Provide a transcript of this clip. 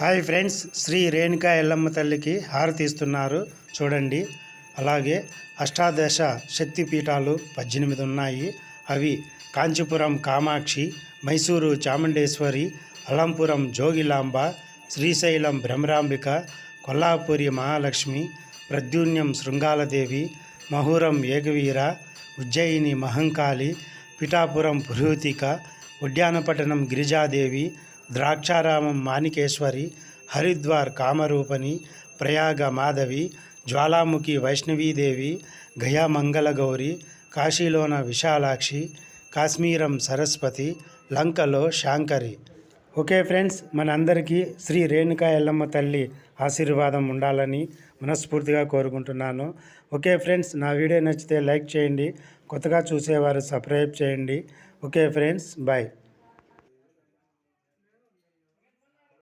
Hi friends Shri Renuka Yellamma తల్లికి హారతి ఇస్తున్నారు. చూడండి. అలాగే అష్టాదశ శక్తి పీఠాలు పద్దెనిమిది ఉన్నాయి. అవి కాంచీపురం కామాక్షి మైసూరు చాముండేశ్వరి అలంపురం జోగిలాంబ శ్రీశైలం భ్రమరాంబిక కొల్లాపురి మహాలక్ష్మి ప్రద్యున్యం శృంగాలదేవి మహూరం ఏకవీర ఉజ్జయిని మహంకాళి పిఠాపురం పురూతిక ఉడ్యానపట్టణం గిరిజాదేవి ద్రాక్షారామం మాణికేశ్వరి హరిద్వార్ కామరూపని ప్రయాగ మాధవి జ్వాలాముఖి వైష్ణవీదేవి గయా మంగళగౌరి కాశీలోన విశాలాక్షి కాశ్మీరం సరస్వతి లంకలో శాంకరి. ఓకే ఫ్రెండ్స్ మనందరికీ శ్రీ రేణుకా ఎల్లమ్మ తల్లి ఆశీర్వాదం ఉండాలని మనస్ఫూర్తిగా కోరుకుంటున్నాను. ఓకే ఫ్రెండ్స్ నా వీడియో నచ్చితే లైక్ చేయండి కొత్తగా చూసేవారు సబ్స్క్రైబ్ చేయండి. Okay friends bye.